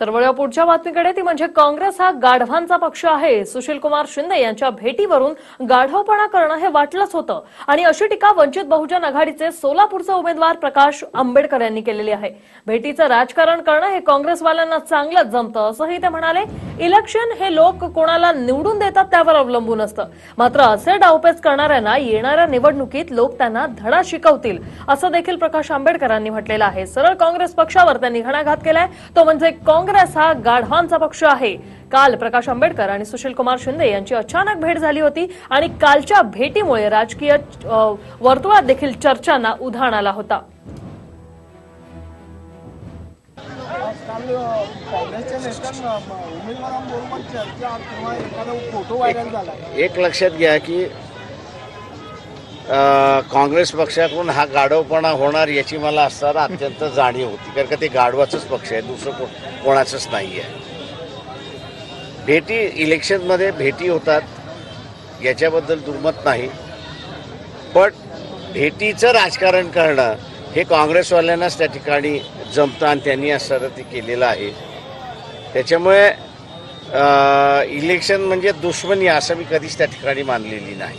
तर वळूया पुढच्या बातमीकडे ती म्हणजे काँग्रेस हा गाढवांचा पक्ष आहे. सुशील कुमार शिंदे यांच्या भेटीवरून गाढवपणा करणं हे वाटलंच होतं. आणि अशी टीका वंचित बहुजन आघाडीचे सोलापूरचे उमेदवार प्रकाश आंबेडकर यांनी केलेली आहे. भेटीचं राजकारण करणं हे काँग्रेसवाल्यांना चांगलंच जमतं असंही ते म्हणाले. इलेक्शन हे लोक कोणाला निवडून देतात त्यावर अवलंबून असतं. मात्र असे डावपेच करणाऱ्यांना येणाऱ्या निवडणुकीत लोक त्यांना धडा शिकवतील असं देखील प्रकाश आंबेडकरांनी म्हटलेलं आहे. सरळ काँग्रेस पक्षावर त्यांनी घणाघात केलाय. तो म्हणजे काँग्रेस हा गाढवांचा पक्ष आहे. काल प्रकाश आंबेडकर आणि सुशील कुमार शिंदे यांची अचानक भेट झाली होती आणि कालच्या भेटीमुळे राजकीय वर्तुळात देखील चर्चांना उधाण आला होता. एक लक्षात घ्या की काँग्रेस पक्षाकडून हा गाढवपणा होणार याची मला असताना अत्यंत जाणीव होती. कारण का ते गाढवाचंच पक्ष आहे दुसरं को कोणाचंच नाही आहे. भेटी इलेक्शनमध्ये भेटी होतात याच्याबद्दल दुर्मत नाही. पण भेटीचं राजकारण करणं हे काँग्रेसवाल्यांनाच त्या ठिकाणी जमतं आणि त्यांनी असं ते केलेलं आहे. त्याच्यामुळे इलेक्शन म्हणजे दुश्मनी असं मी कधीच त्या ठिकाणी मानलेली नाही.